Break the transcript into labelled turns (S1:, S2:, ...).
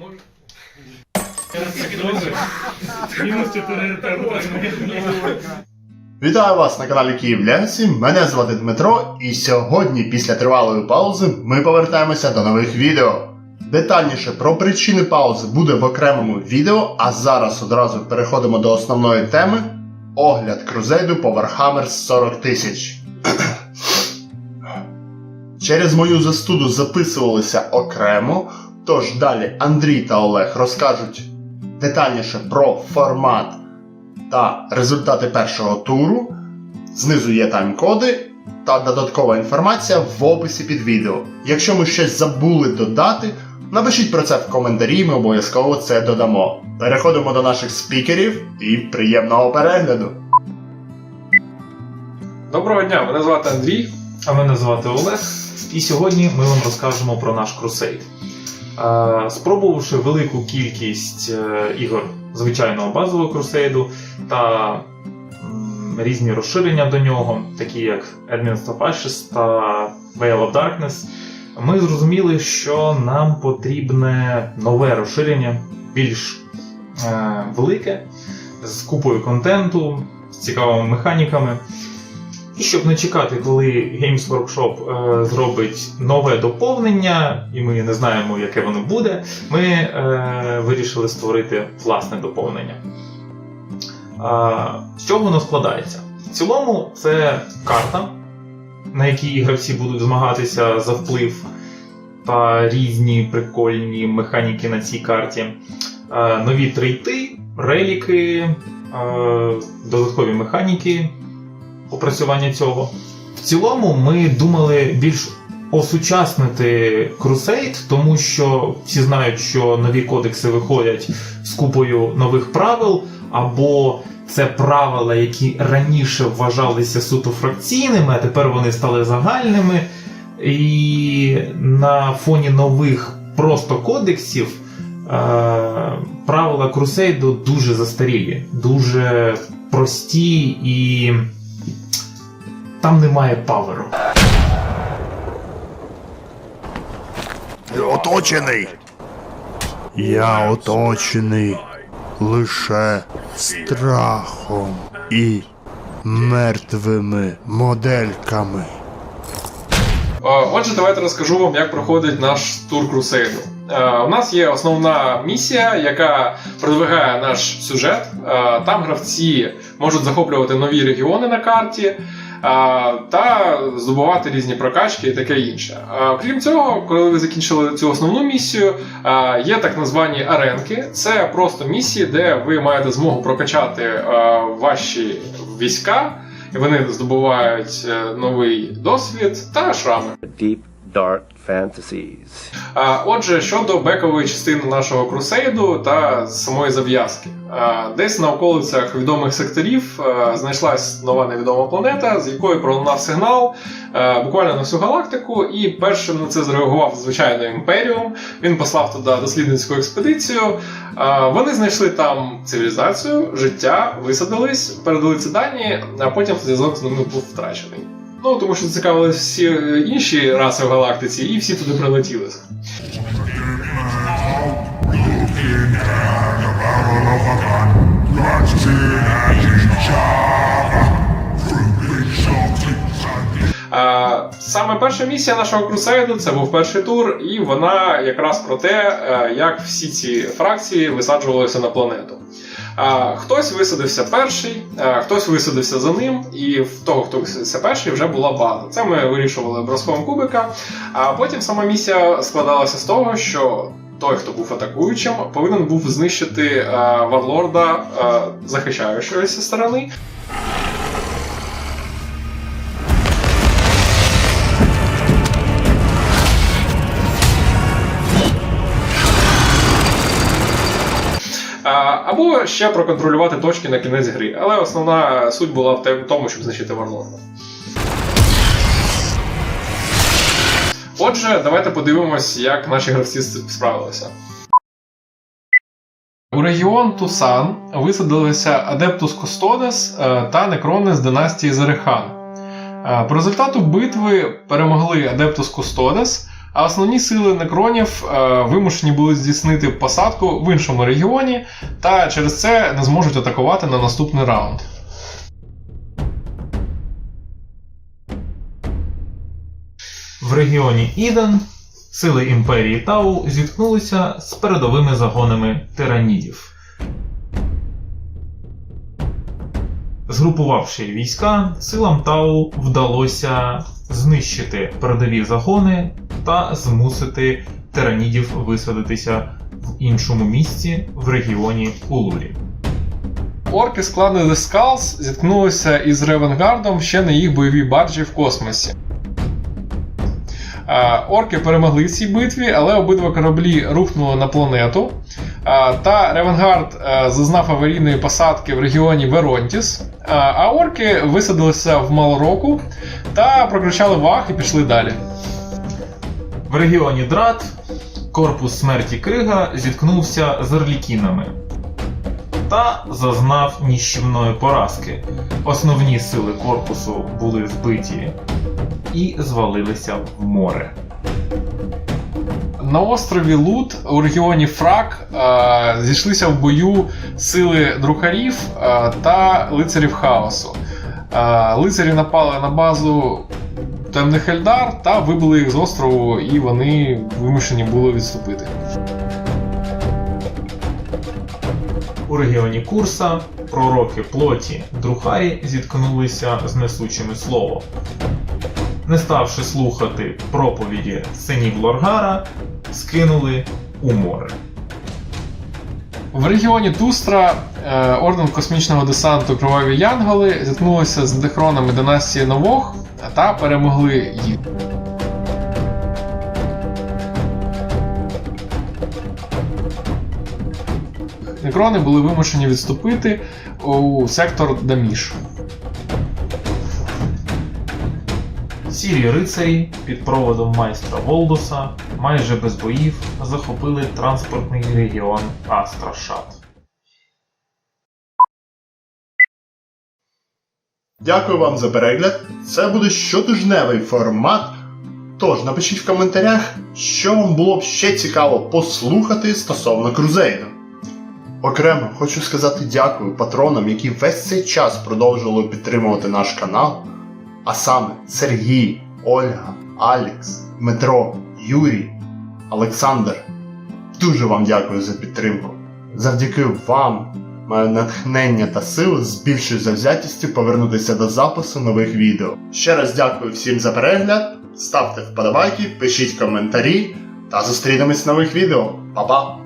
S1: Може. Мінус 4
S2: Вітаю вас на каналі Київ Ленсі. Мене звати Дмитро, і сьогодні, після тривалої паузи, ми повертаємося до нових відео. Детальніше про причини паузи буде в окремому відео, а зараз одразу переходимо до основної теми огляд крузейду по Warhammer 40 тисяч. Через мою застуду записувалися окремо, тож далі Андрій та Олег розкажуть детальніше про формат та результати першого туру. Знизу є тайм-коди та додаткова інформація в описі під відео. Якщо ми щось забули додати, напишіть про це в коментарі, ми обов'язково це додамо. Переходимо до наших спікерів і приємного перегляду!
S1: Доброго дня, мене звати Андрій.
S3: А мене звати Олег, і сьогодні ми вам розкажемо про наш крусейд. Спробувавши велику кількість е, ігор звичайного базового крусейду та різні розширення до нього, такі як Advanced of Ashes та Veil of Darkness, ми зрозуміли, що нам потрібне нове розширення, більш е, велике, з купою контенту, з цікавими механіками. І щоб не чекати, коли Games Workshop е, зробить нове доповнення, і ми не знаємо, яке воно буде, ми е, вирішили створити власне доповнення. А, з чого воно складається? В цілому, це карта, на якій гравці будуть змагатися за вплив та різні прикольні механіки на цій карті. Е, нові трейти, реліки, е, додаткові механіки опрацювання цього. В цілому ми думали більш осучаснити Crusade, тому що всі знають, що нові кодекси виходять з купою нових правил, або це правила, які раніше вважалися суто фракційними, а тепер вони стали загальними. І на фоні нових просто кодексів е, правила Крусейду дуже застарілі, дуже прості і там немає паверу.
S2: Оточений! Я оточений лише страхом і мертвими модельками.
S1: Отже, давайте розкажу вам, як проходить наш тур крусейду. У нас є основна місія, яка продвигає наш сюжет. Там гравці можуть захоплювати нові регіони на карті та здобувати різні прокачки і таке інше. Крім цього, коли ви закінчили цю основну місію, є так названі аренки. Це просто місії, де ви маєте змогу прокачати ваші війська. І вони здобувають е, новий досвід та шрами.
S4: Dark fantasies.
S1: А, Отже, щодо бекової частини нашого крусейду та самої зав'язки, десь на околицях відомих секторів знайшлась нова невідома планета, з якої пролунав сигнал буквально на всю галактику. І першим на це зреагував звичайно імперіум. Він послав туди дослідницьку експедицію. Вони знайшли там цивілізацію, життя, висадились, передали ці дані, а потім зв'язок з ними був втрачений. Ну, тому що цікавились всі е, інші раси в галактиці, і всі туди прилетіли. Саме перша місія нашого крусейду це був перший тур, і вона якраз про те, е, як всі ці фракції висаджувалися на планету. Хтось висадився перший, хтось висадився за ним, і в того, хто висадився перший, вже була база. Це ми вирішували броском кубика. А потім сама місія складалася з того, що той, хто був атакуючим, повинен був знищити е, варлорда е, захищаючоїся сторони. Або ще проконтролювати точки на кінець гри. Але основна суть була в тому, щоб знищити Варлорда. Отже, давайте подивимось, як наші гравці справилися. У регіон Тусан висадилися Адептус Кустодес е, та Некрони з династії Зарехан. Е, По результату битви перемогли Адептус Кустодес, А основні сили некронів е, вимушені були здійснити посадку в іншому регіоні, та через це не зможуть атакувати на наступний раунд.
S3: В регіоні Іден сили імперії Тау зіткнулися з передовими загонами тиранідів. Згрупувавши війська, силам Тау вдалося знищити передові загони та змусити тиранідів висадитися в іншому місці в регіоні Улурі.
S1: Орки з клану The Skulls зіткнулися із Ревенгардом ще на їх бойовій баржі в космосі. Орки перемогли в цій битві, але обидва кораблі рухнули на планету. Та Ревенгард е, зазнав аварійної посадки в регіоні Веронтіс. А орки висадилися в Малороку та прокричали вах і пішли далі.
S3: В регіоні Драт корпус смерті Крига зіткнувся з Орлікінами та зазнав ніщівної поразки. Основні сили корпусу були збиті і звалилися в море.
S1: На острові Лут у регіоні Фрак е, зійшлися в бою сили друкарів е, та лицарів хаосу. Е, лицарі напали на базу темних Ельдар та вибили їх з острову, і вони вимушені були відступити.
S3: У регіоні Курса пророки плоті Друхарі зіткнулися з несучими словом. Не ставши слухати проповіді синів Лоргара, скинули у море.
S1: В регіоні Тустра е, орден космічного десанту Кроваві Янголи зіткнулися з дехронами династії Новох та перемогли їх. Некрони були вимушені відступити у сектор Даміш.
S3: Сірі рицарі під проводом майстра Волдуса майже без боїв захопили транспортний регіон Астрашат.
S2: Дякую вам за перегляд. Це буде щотижневий формат. Тож напишіть в коментарях, що вам було б ще цікаво послухати стосовно крузейду. Окремо хочу сказати дякую патронам, які весь цей час продовжували підтримувати наш канал. А саме Сергій, Ольга, Алекс, Дмитро, Юрій, Олександр. Дуже вам дякую за підтримку. Завдяки вам маю натхнення та сили з більшою завзятістю повернутися до запису нових відео. Ще раз дякую всім за перегляд. Ставте вподобайки, пишіть коментарі та зустрінемось в нових відео. Па-па!